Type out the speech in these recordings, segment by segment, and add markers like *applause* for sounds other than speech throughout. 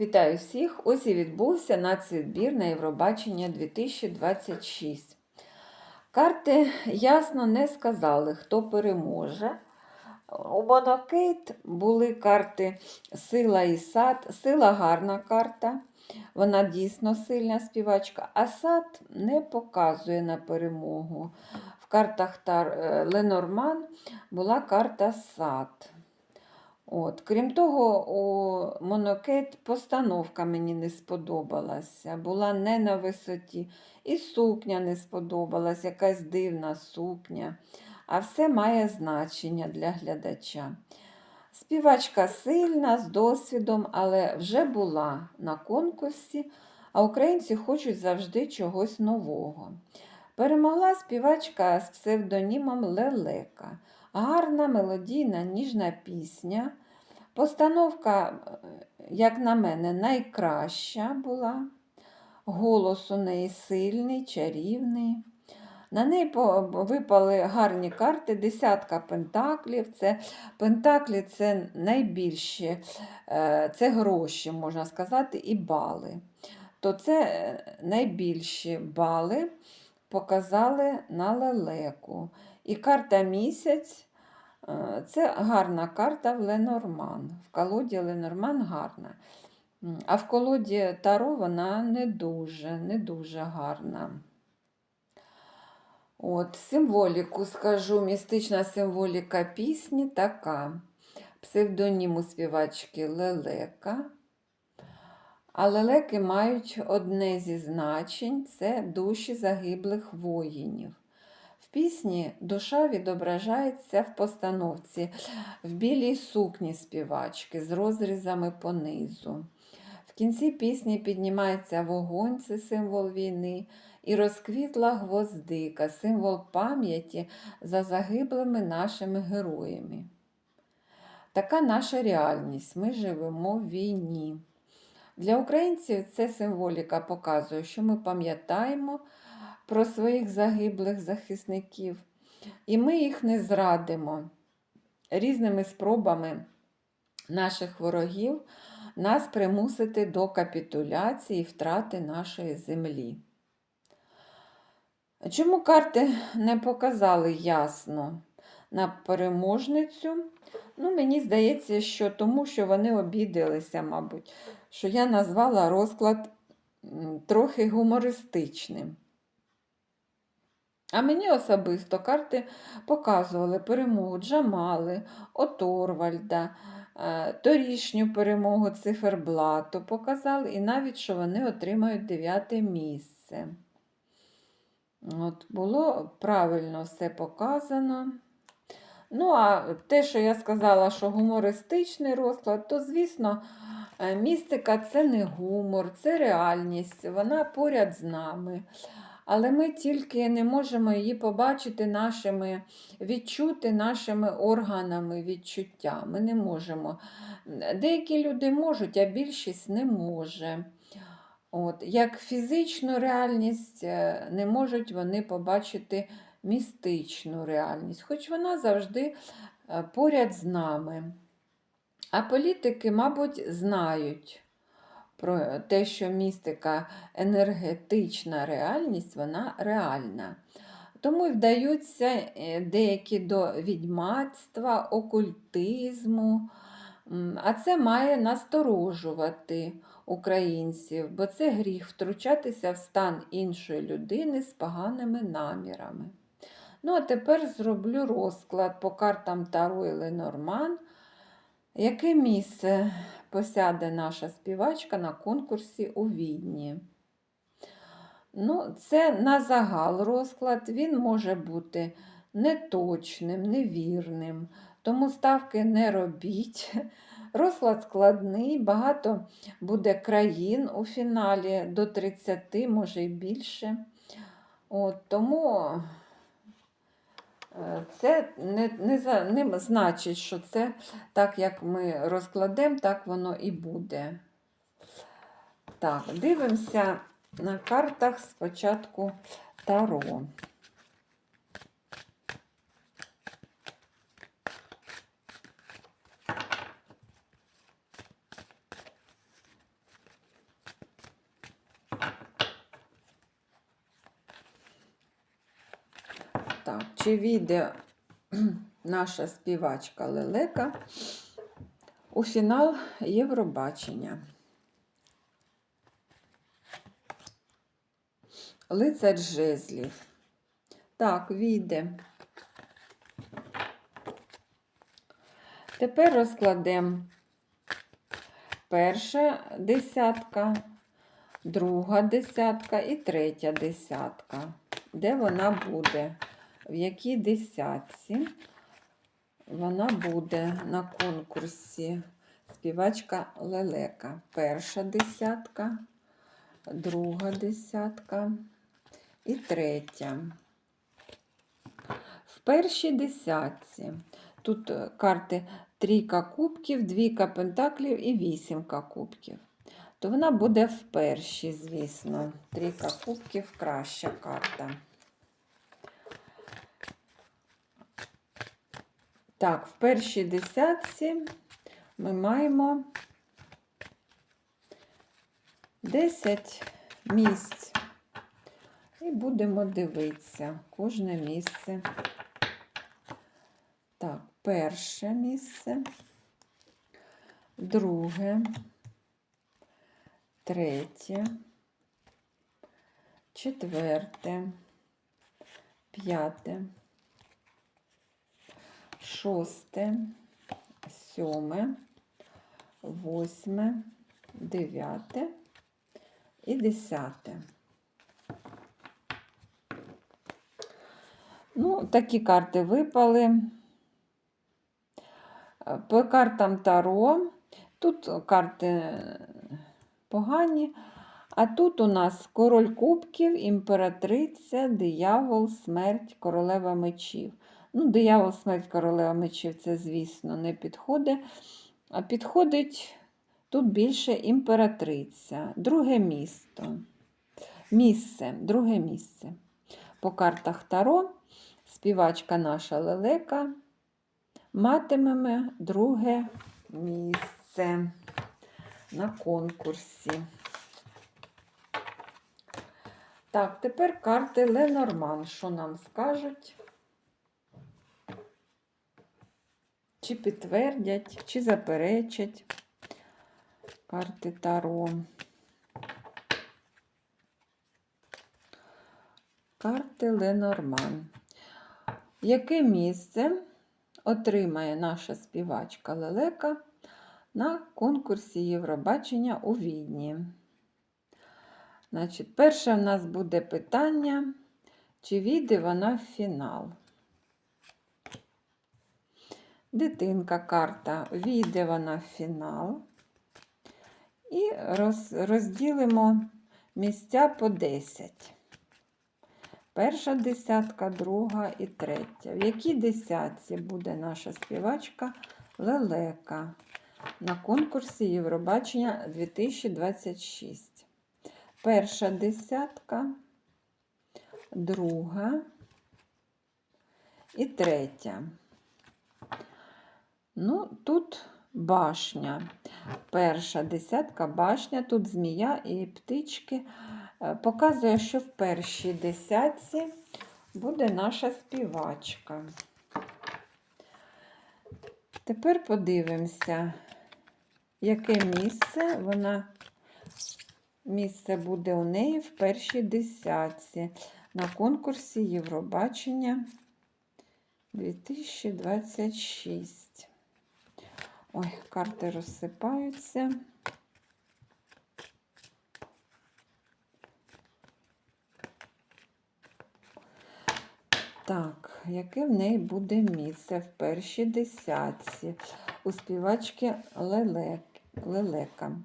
Вітаю всіх! Ось і відбувся нацвідбір на Євробачення 2026. Карти ясно не сказали, хто переможе. У Монокейт були карти Сила і сад. Сила гарна карта, вона дійсно сильна співачка, а сад не показує на перемогу. В картах е, Ленорман була карта сад. От. Крім того, у Монокейт постановка мені не сподобалася, була не на висоті. І сукня не сподобалась, якась дивна сукня. А все має значення для глядача. Співачка сильна, з досвідом, але вже була на конкурсі, а українці хочуть завжди чогось нового. Перемогла співачка з псевдонімом Лелека. Гарна мелодійна ніжна пісня. Постановка, е, як на мене, найкраща була. Голос у неї сильний, чарівний. На неї випали гарні карти, десятка пентаклів. Це, пентаклі це найбільші, е, це гроші, можна сказати, і бали. То це е, найбільші бали показали на лелеку. І карта місяць е, це гарна карта в Ленорман. В колоді Ленорман гарна. А в колоді Таро вона не дуже, не дуже гарна. От, символіку скажу, містична символіка пісні така. Псевдонім у співачки Лелека. А лелеки мають одне зі значень це душі загиблих воїнів. Пісні душа відображається в постановці в білій сукні співачки з розрізами понизу. В кінці пісні піднімається вогонь, це символ війни, і розквітла гвоздика, символ пам'яті за загиблими нашими героями. Така наша реальність. Ми живемо в війні. Для українців це символіка показує, що ми пам'ятаємо про своїх загиблих захисників, і ми їх не зрадимо різними спробами наших ворогів нас примусити до капітуляції і втрати нашої землі. Чому карти не показали ясно на переможницю? Ну, мені здається, що тому, що вони обідалися, мабуть, що я назвала розклад трохи гумористичним. А мені особисто карти показували перемогу Джамали, Оторвальда, е, торішню перемогу циферблату показали, і навіть, що вони отримають дев'яте місце. От, було правильно все показано. Ну, а те, що я сказала, що гумористичний розклад, то, звісно, е, містика це не гумор, це реальність, вона поряд з нами. Але ми тільки не можемо її побачити нашими, відчути нашими органами відчуття. Ми не можемо. Деякі люди можуть, а більшість не може. От, як фізичну реальність е, не можуть вони побачити містичну реальність, хоч вона завжди е, поряд з нами. А політики, мабуть, знають про те, що містика енергетична реальність, вона реальна. Тому й вдаються е, деякі до відьмацтва, окультизму. А це має насторожувати українців, бо це гріх втручатися в стан іншої людини з поганими намірами. Ну, а тепер зроблю розклад по картам Таро і Ленорман. Яке місце посяде наша співачка на конкурсі у Відні? Ну, це на загал розклад, він може бути неточним, невірним, тому ставки не робіть. Розклад складний, багато буде країн у фіналі до 30, може і більше. От, тому це не, не, не значить, що це так, як ми розкладемо, так воно і буде. Так, дивимося на картах спочатку Таро. Так, чи війде *clears throat* наша співачка Лелека у фінал Євробачення? Лицар жезлів. Так, війде. Тепер розкладемо перша десятка, друга десятка і третя десятка. Де вона буде? В якій десятці вона буде на конкурсі співачка Лелека. Перша десятка, друга десятка і третя. В першій десятці. Тут карти трійка кубків, двійка пентаклів і вісімка кубків. То вона буде в першій, звісно. Трійка кубків краща карта. Так, в першій десятці ми маємо 10 місць. І будемо дивитися кожне місце. Так, перше місце, друге, третє, четверте, п'яте, шосте, сьоме, восьме, дев'яте і десяте. Ну, такі карти випали. По картам Таро. Тут карти погані. А тут у нас король кубків, імператриця, диявол, смерть, королева мечів. Ну, диявол, смерть, королева мечів це, звісно, не підходить. А підходить тут більше імператриця. Друге місто. Місце, друге місце. По картах Таро співачка наша лелека матимемо друге місце на конкурсі. Так, тепер карти Ленорман. Що нам скажуть? Чи підтвердять, чи заперечать карти Таро. Карти Ленорман. Яке місце отримає наша співачка Лелека на конкурсі Євробачення у Відні? Значить, перше в нас буде питання, чи війде вона в фінал. Дитинка карта, війде вона в фінал. І роз, розділимо місця по 10. Перша десятка, друга і третя. В якій десятці буде наша співачка Лелека на конкурсі Євробачення 2026? Перша десятка, друга і третя. Ну, тут башня. Перша десятка башня, тут змія і птички. Е, Показує, що в першій десятці буде наша співачка. Тепер подивимося, яке місце вона. Місце буде у неї в першій десятці на конкурсі Євробачення 2026. Ой, карти розсипаються. Так, яке в неї буде місце в першій десятці у співачки Лелек, Лелека?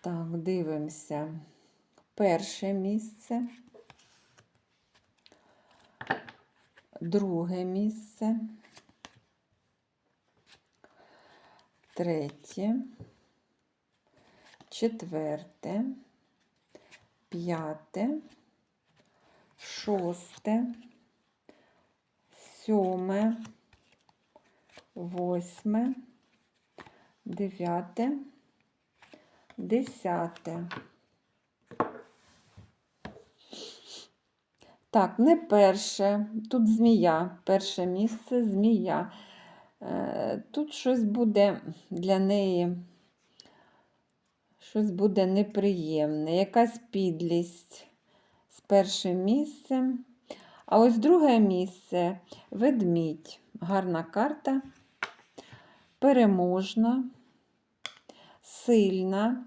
Так, дивимося. Перше місце, друге місце, третє, четверте, п'яте, шосте, сьоме, восьме, дев'яте, десяте. Так, не перше. Тут змія. Перше місце змія. Е, Тут щось буде для неї, щось буде неприємне, якась підлість з першим місцем. А ось друге місце ведмідь. Гарна карта, переможна, сильна.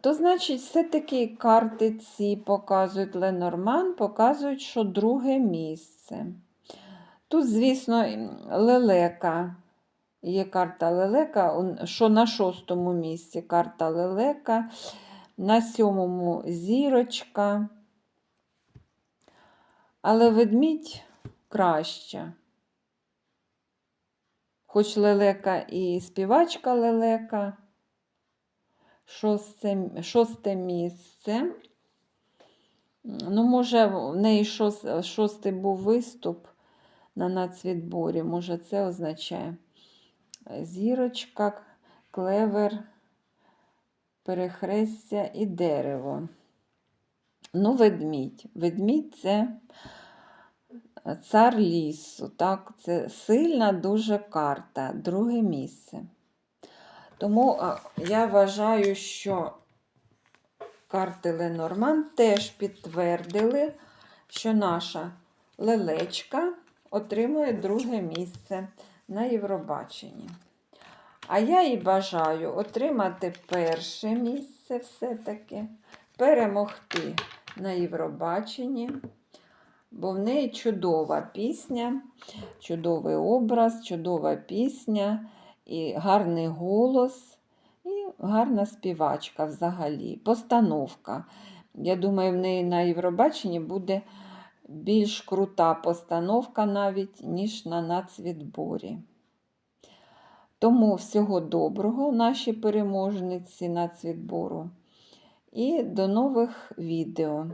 То, значить, все-таки карти ці показують Ленорман, показують, що друге місце. Тут, звісно, лелека. Є карта лелека, що на шостому місці карта лелека, на сьомому зірочка. Але ведмідь краще. Хоч лелека і співачка лелека. Шосте, шосте місце. Ну, може, в неї шос- шостий був виступ на нацвідборі. Може, це означає зірочка, клевер, перехрестя і дерево. Ну, ведмідь. Ведмідь це цар лісу. Так? Це сильна дуже карта, друге місце. Тому я вважаю, що карти Ленорман теж підтвердили, що наша лелечка отримує друге місце на Євробаченні. А я їй бажаю отримати перше місце все-таки, перемогти на Євробаченні, бо в неї чудова пісня, чудовий образ, чудова пісня і гарний голос, і гарна співачка взагалі, постановка. Я думаю, в неї на Євробаченні буде більш крута постановка навіть, ніж на нацвідборі. Тому всього доброго наші переможниці нацвідбору. І до нових відео.